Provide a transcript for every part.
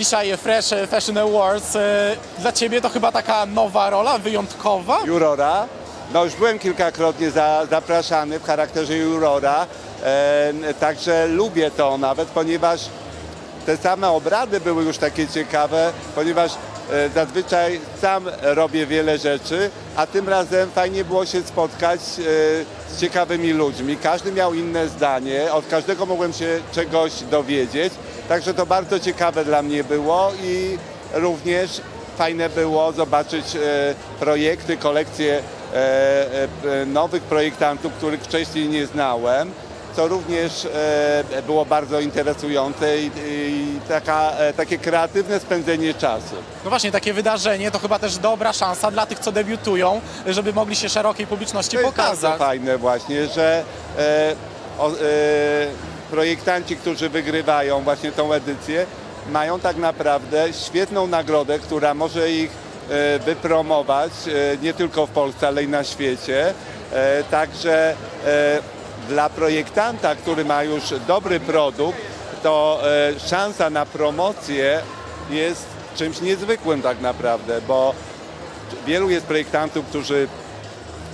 dzisiaj Fresh Fashion Awards. E, Dla Ciebie to chyba taka nowa rola, wyjątkowa? jurora. No już byłem kilkakrotnie za, zapraszany w charakterze jurora, e, także lubię to nawet, ponieważ te same obrady były już takie ciekawe, ponieważ zazwyczaj sam robię wiele rzeczy, a tym razem fajnie było się spotkać e, z ciekawymi ludźmi. Każdy miał inne zdanie, od każdego mogłem się czegoś dowiedzieć, także to bardzo ciekawe dla mnie było i również fajne było zobaczyć e, projekty, kolekcje e, e, nowych projektantów, których wcześniej nie znałem, co również e, było bardzo interesujące i taka, e, takie kreatywne spędzenie czasu. No właśnie, takie wydarzenie to chyba też dobra szansa dla tych, co debiutują, żeby mogli się szerokiej publiczności To jest bardzo pokazać. fajne właśnie, że e, o, e, projektanci, którzy wygrywają właśnie tą edycję, mają tak naprawdę świetną nagrodę, która może ich e, wypromować e, nie tylko w Polsce, ale i na świecie. E, Także dla projektanta, który ma już dobry produkt, to e, szansa na promocję jest czymś niezwykłym tak naprawdę, bo wielu jest projektantów, którzy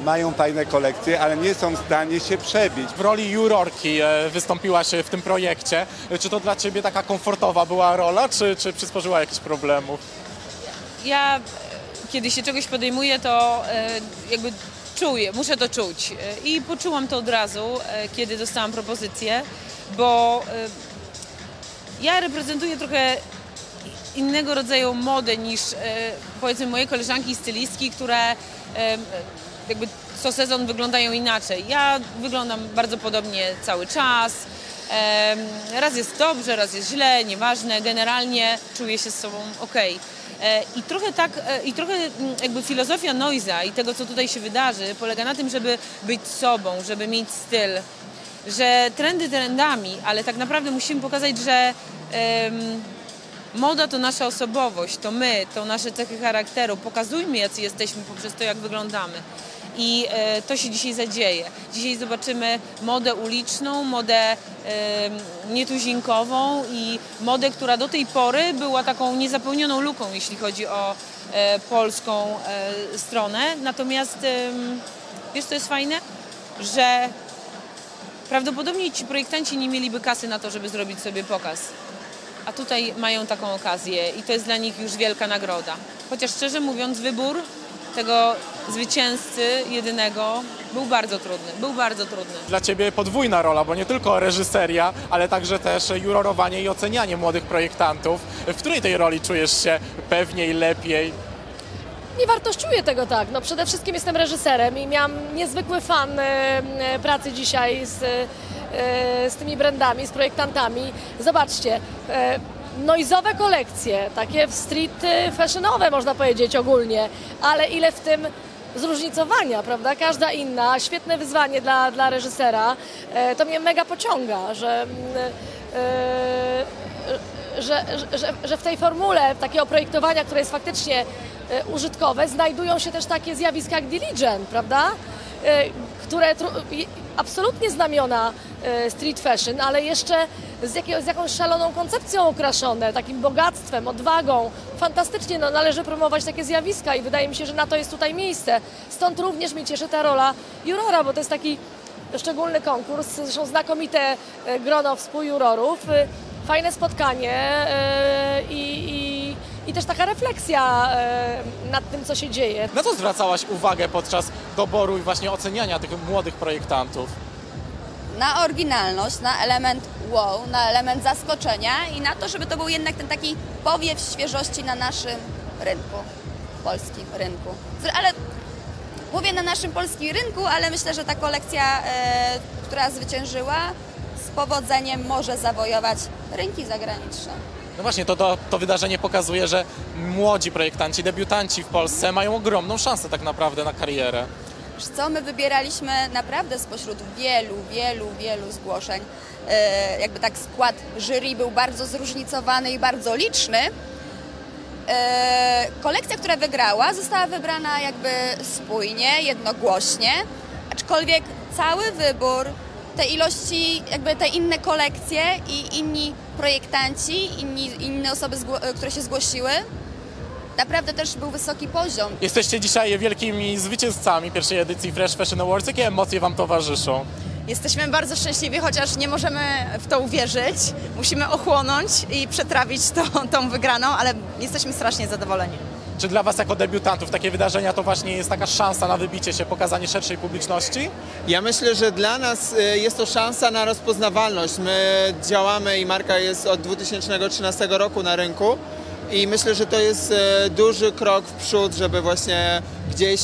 mają fajne kolekcje, ale nie są w stanie się przebić. W roli jurorki e, wystąpiłaś w tym projekcie. Czy to dla Ciebie taka komfortowa była rola, czy, czy przysporzyła jakichś problemów? ja kiedy się czegoś podejmuję, to e, jakby czuję, muszę to czuć. I poczułam to od razu, e, kiedy dostałam propozycję, bo e, ja reprezentuję trochę innego rodzaju modę niż e, powiedzmy moje koleżanki stylistki, które e, jakby co sezon wyglądają inaczej. Ja wyglądam bardzo podobnie cały czas. Raz jest dobrze, raz jest źle, nieważne. Generalnie czuję się z sobą ok. I trochę tak, e, i trochę mm, jakby filozofia Noiza i tego, co tutaj się wydarzy, polega na tym, żeby być sobą, żeby mieć styl, że trendy trendami, ale tak naprawdę musimy pokazać, że moda to nasza osobowość, to my, to nasze cechy charakteru. Pokazujmy, jacy jesteśmy poprzez to, jak wyglądamy. I e, to się dzisiaj zadzieje. Dzisiaj zobaczymy modę uliczną, modę nietuzinkową i modę, która do tej pory była taką niezapełnioną luką, jeśli chodzi o e, polską e, stronę. Natomiast wiesz, co jest fajne? Że prawdopodobnie ci projektanci nie mieliby kasy na to, żeby zrobić sobie pokaz. A tutaj mają taką okazję i to jest dla nich już wielka nagroda. Chociaż szczerze mówiąc, wybór tego zwycięzcy jedynego był bardzo trudny. Był bardzo trudny. Dla Ciebie podwójna rola, bo nie tylko reżyseria, ale także też jurorowanie i ocenianie młodych projektantów. W której tej roli czujesz się pewniej, lepiej? Nie wartościuję tego tak. No przede wszystkim jestem reżyserem i miałam niezwykły fan e, e, pracy dzisiaj z, e, z tymi brandami, z projektantami. Zobaczcie, noizowe kolekcje, takie street fashionowe można powiedzieć ogólnie, ale ile w tym zróżnicowania, prawda? Każda inna, świetne wyzwanie dla, dla reżysera. To mnie mega pociąga, że mm, że, że, że w tej formule takiego projektowania, które jest faktycznie użytkowe, znajdują się też takie zjawiska jak diligent, prawda? E, Które absolutnie znamiona e, street fashion, ale jeszcze z, jakiego, z jakąś szaloną koncepcją okraszone, takim bogactwem, odwagą. Fantastycznie no, należy promować takie zjawiska i wydaje mi się, że na to jest tutaj miejsce. Stąd również mnie cieszy ta rola jurora, bo to jest taki szczególny konkurs, zresztą znakomite e, grono współjurorów, e, fajne spotkanie e, i, i, i też taka refleksja e, nad tym, co się dzieje. Na co zwracałaś uwagę podczas doboru i właśnie oceniania tych młodych projektantów? na oryginalność, na element wow, na element zaskoczenia i na to, żeby to był jednak ten taki powiew świeżości na naszym rynku, polskim rynku. Ale mówię na naszym polskim rynku, ale myślę, że ta kolekcja, e, która zwyciężyła, z powodzeniem może zawojować rynki zagraniczne. No właśnie, to, to, to wydarzenie pokazuje, że młodzi projektanci, debiutanci w Polsce mają ogromną szansę tak naprawdę na karierę. Wiesz co, my wybieraliśmy naprawdę spośród wielu, wielu, wielu zgłoszeń. E, jakby tak skład jury był bardzo zróżnicowany i bardzo liczny. E, kolekcja, która wygrała, została wybrana jakby spójnie, jednogłośnie, aczkolwiek cały wybór te ilości, jakby te inne kolekcje i inni projektanci, inni, inne osoby, które się zgłosiły, naprawdę też był wysoki poziom. Jesteście dzisiaj wielkimi zwycięzcami pierwszej edycji Fresh Fashion Awards. Jakie emocje Wam towarzyszą? Jesteśmy bardzo szczęśliwi, chociaż nie możemy w to uwierzyć. Musimy ochłonąć i przetrawić to, tą wygraną, ale jesteśmy strasznie zadowoleni. Czy dla Was jako debiutantów takie wydarzenia to właśnie jest taka szansa na wybicie się, pokazanie szerszej publiczności? Ja myślę, że dla nas y, jest to szansa na rozpoznawalność. My działamy i marka jest od 2013 roku na rynku i myślę, że to jest y, duży krok w przód, żeby właśnie gdzieś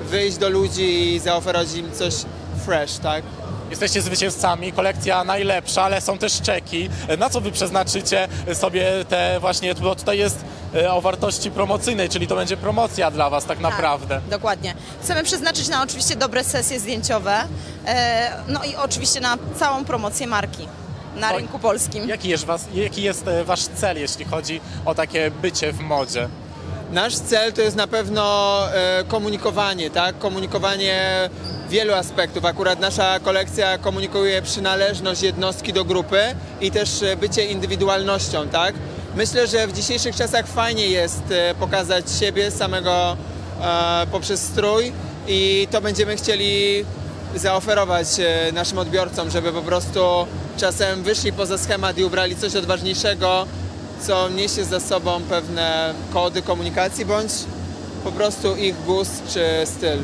wyjść do ludzi i zaoferować im coś fresh, tak? Jesteście zwycięzcami, kolekcja najlepsza, ale są też czeki. Na co Wy przeznaczycie sobie te właśnie, bo tutaj jest e, o wartości promocyjnej, czyli to będzie promocja dla Was tak naprawdę. Tak, dokładnie. Chcemy przeznaczyć na oczywiście dobre sesje zdjęciowe, e, no i oczywiście na całą promocję marki na Oj. rynku polskim. Jaki jest, was, jaki jest e, Wasz cel, jeśli chodzi o takie bycie w modzie? Nasz cel to jest na pewno e, komunikowanie, tak? Komunikowanie wielu aspektów. Akurat nasza kolekcja komunikuje przynależność jednostki do grupy i też e, bycie indywidualnością, tak? Myślę, że w dzisiejszych czasach fajnie jest e, pokazać siebie samego e, poprzez strój i to będziemy chcieli zaoferować e, naszym odbiorcom, żeby po prostu czasem wyszli poza schemat i ubrali coś odważniejszego, co niesie za sobą pewne kody komunikacji bądź po prostu ich gust czy styl.